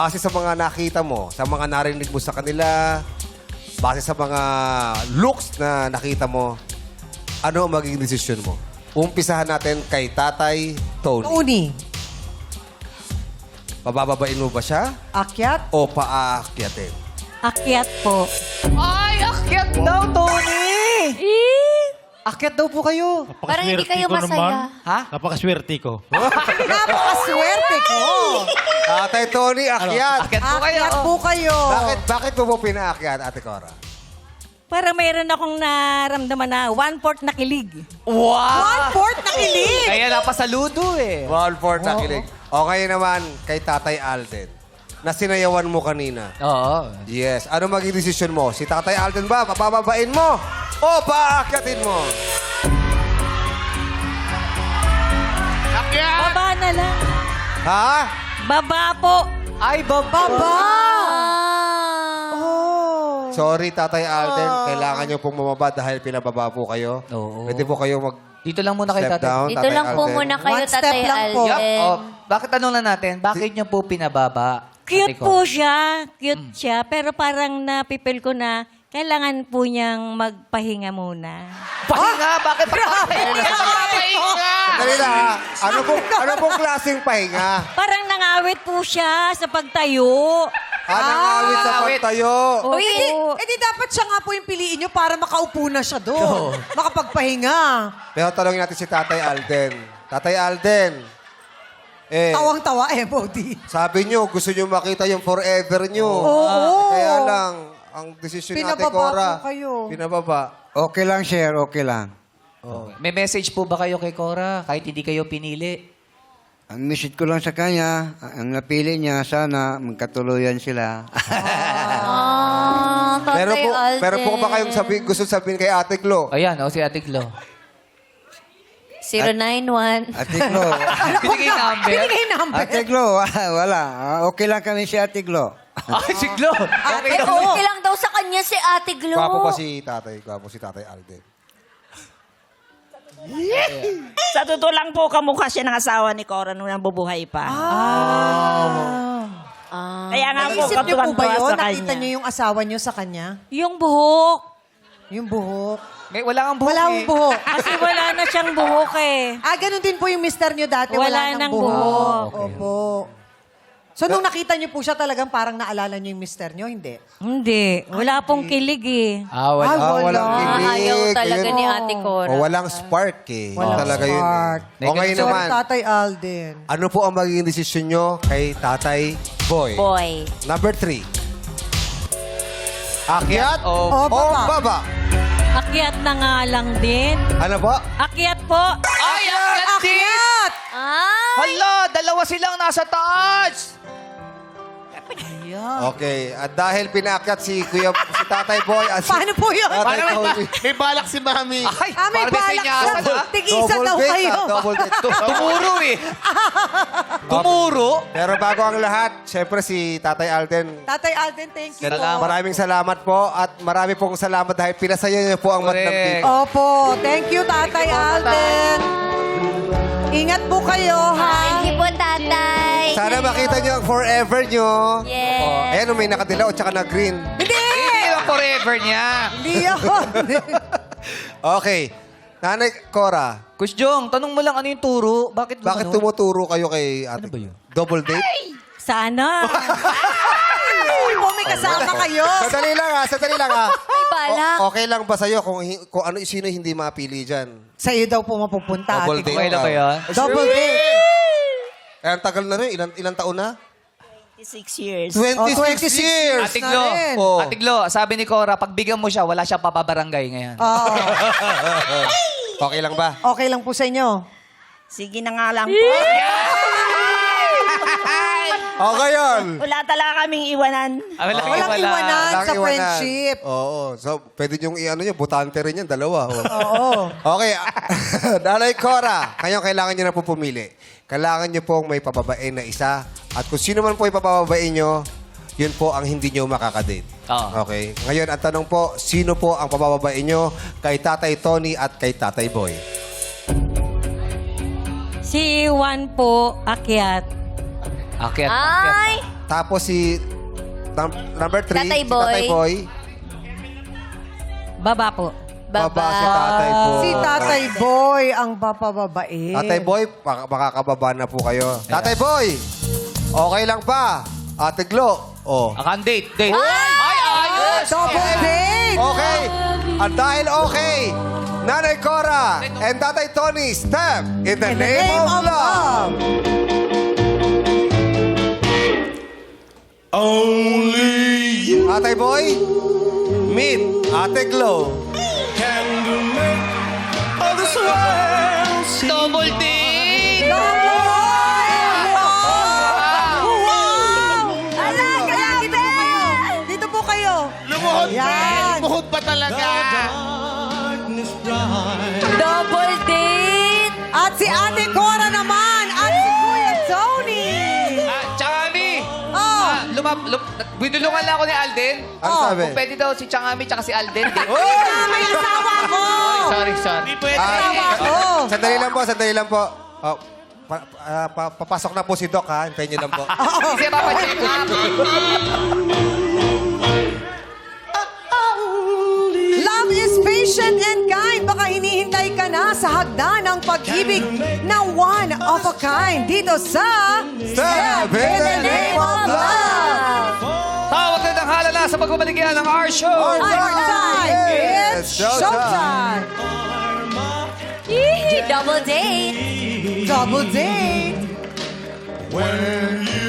base sa mga nakita mo, sa mga narinig mo sa kanila, base sa mga looks na nakita mo, ano ang magiging desisyon mo? Umpisahan natin kay Tatay Tony. Tony, Pabababain mo ba siya akyat? o paaakyatin? Akyat po. Ay, akyat daw, Tony! Akyat daw po kayo. Parang hindi kayo Napakaswerte ko masaya. naman. Ha? Napakaswerte ko. Napakaswerte ko! Tatay Tony, akyat! Akyat po kayo. Akyat po kayo! Bakit, bakit mo po pinaakyat, Ate Cora? Parang mayroon akong naramdaman na one-fourth na kilig. Wow! One-fourth na kilig! Kaya napasaludo eh. One fourth na kilig. O ngayon naman, kay Tatay Alden, na sinayawan mo kanina. Oo. Yes. Ano magiging desisyon mo? Si Tatay Alden ba, papababain mo o paakyatin mo? Baba na lang. Ha? Baba po. Ay, baba. Baba! Oh. Sorry, Tatay Alden. Kailangan niyo pong bumaba dahil pinababa po kayo. Oo. Pwede po kayo mag Dito lang muna tatay. down, Dito Tatay lang po Alden. muna kayo, One step Tatay lang po. Yup. Alden. Oh, bakit tanong lang natin, bakit niyo po pinababa? Cute Ate Cor? po siya. Cute siya. Pero parang napipil ko na kailangan po niyang magpahinga muna. Pahinga, bakit pahinga? Dali na, ha? Ano pong, ano pong klaseng pahinga? Parang nangawit po siya sa pagtayo. Ah, nangawit sa Nangawit. pagtayo. Opo. Eh di, eh di dapat siya nga po yung piliin nyo para makaupo na siya doon. Makapagpahinga. Pero talongin natin si Tatay Alden. Tatay Alden, eh, Tawang-tawa, MOD. sabi niyo, gusto niyo makita yung forever niyo. Oo. Kaya lang, ang desisyon ni Ate Pinababa Cora. po kayo. Pinababa. Okay lang, share. Okay lang. May message po ba kayo kay Cora kahit hindi kayo pinili? Ang message ko lang sa kanya, ang napili niya, sana magkatuluyan sila. Ah, Tatay Pero po, Alden. pero po ba kayong sabi, gusto sabihin kay Ate Glo? Ayan, oh, si Ate Glo. 091. Ate Glo. Binigay number. Binigay number. Ate Glo, wala. Ah, Okay lang kami si Ate Glo. Ay, si Glo. Okay Eh, daw. okay lang kanya si Ate Glo. Gwapo pa si Tatay, gwapo si Tatay Alden. Sa totoo lang po, kamukha siya ng asawa ni Cora nung nabubuhay pa. Ah. Kaya nga po, Naisip niyo po ba yun? sa Nakita kanya. niyo yung asawa niyo sa kanya? Yung buhok. Yung buhok. May wala kang buhok Wala eh. yung buhok. Kasi wala na siyang buhok eh. Ah, ganun din po yung mister niyo dati. Wala, Wala nang nang buhok. buhok. Opo. So, nung nakita niyo po siya talagang parang naalala niyo yung mister niyo, hindi? Hindi. Wala pong kilig eh. Ah, wala. Ah, Ah, wala. walang Ah, kilig. ayaw talaga Ayun. ni Ate Cora. O walang spark eh. Walang Talaga yun. spark. eh. O ngayon Sorry, naman, Tatay Alden. ano po ang magiging desisyon nyo kay Tatay Boy? Boy. Number three. Akyat Oh. O, o baba. baba? Akyat na nga lang din. Ano po? Akyat po. Ay, akyat din! Akyat! Ah! Hala, dalawa silang nasa taas! Okay. At dahil pinaakyat si Kuya, si Tatay Boy at si Paano po yun? Tatay Tony. May balak si Mami. Ay, Ah, may parang balak sinyasan, sa ah. tig-isa daw date, kayo. ah, double date. Tu- Tumuro eh. Tumuro? Pero bago ang lahat, syempre si Tatay Alden. Tatay Alden, thank you. Salamat. Maraming salamat po at marami pong salamat dahil pinasaya niyo po ang Correct. Madam TV. Opo, thank you, Tatay Alden. Ingat po kayo, ha? Thank you po, Tatay. Sana makita niyo ang forever niyo. Yes. Ayan, may nakadilaw at saka na green. Hindi! Hindi yung forever niya. Hindi yun. Okay. Nanay Cora, Kus Jong, tanong mo lang ano yung turo? Bakit bakit ano? tumuturo kayo kay ate? Ano ba yun? Double date? Sana. Po, may kasama kayo. Sadali lang ha, sadali lang ha. May balak. O- okay lang ba sa'yo kung, hi- kung ano sino hindi mapili dyan? Sa iyo daw po mapupunta, Double ate. date. Okay lang ba yun? Double date. Eh, ang tagal na rin. Ilan, ilang taon na? 26 years. 26, Oh, 26 years! Ate na rin. Oh. Ate Glo, sabi ni Cora, pag bigyan mo siya, wala siya papabarangay ngayon. Oo. Okay lang ba? okay lang po sa inyo. Sige na nga lang po. Okay yun! Wala talaga kaming iwanan. Ah, wala kang Walang iwanan Walang sa iwanan. friendship. Oo. So, pwede niyong i-ano niyo, butante rin yan, dalawa. Oh. Oo. Okay. Nanay Cora, ngayon kailangan niyo na po pumili. Kailangan niyo pong may pababain na isa. At kung sino man po ipapababain niyo, yun po ang hindi niyo makakadate. Oo. Okay. Ngayon, ang tanong po, sino po ang pabababain niyo kay Tatay Tony at kay Tatay Boy? Si Juan po, akyat. Akyat, akyat. Ay! Tapos si num- number three, Tatay si Boy. Tatay Boy. Baba po. Baba si Tatay Boy. Si Tatay Boy ang papababae. Tatay Boy, baka- makakababa na po kayo. Tatay Boy, okay lang pa. Ate Glo, oh. Akan date, date. Ay, ayos! Double date! Okay. At dahil okay, Nanay Cora and Tatay Tony, step in the, In the name, of, love. Tatay Boy, meet Ate Glo. Double date! Ala, grabe! Dito po kayo. Lumuhod Yan. pa. Lumuhod pa talaga. Double binulungan lang ako ni Alden. Ano Oh, sabi? Kung pwede daw si Changami tsaka si Alden. Date. Ah, may asawa ko. sorry, sorry. Ah, Oh. sandali lang po, sandali lang po. Oh, pa- ah, pa- papasok na po si Doc, ha? Hintayin niyo lang po. Kasi papacheck up. Love is patient and kind. Baka hinihintay ka na sa hagdan ng pag-ibig na one of a kind. Dito sa... Step in the name of love. Na sa pagbabaligyan ng our show. Our time. It's It's showtime. showtime. Yee, Double date. Double date. When you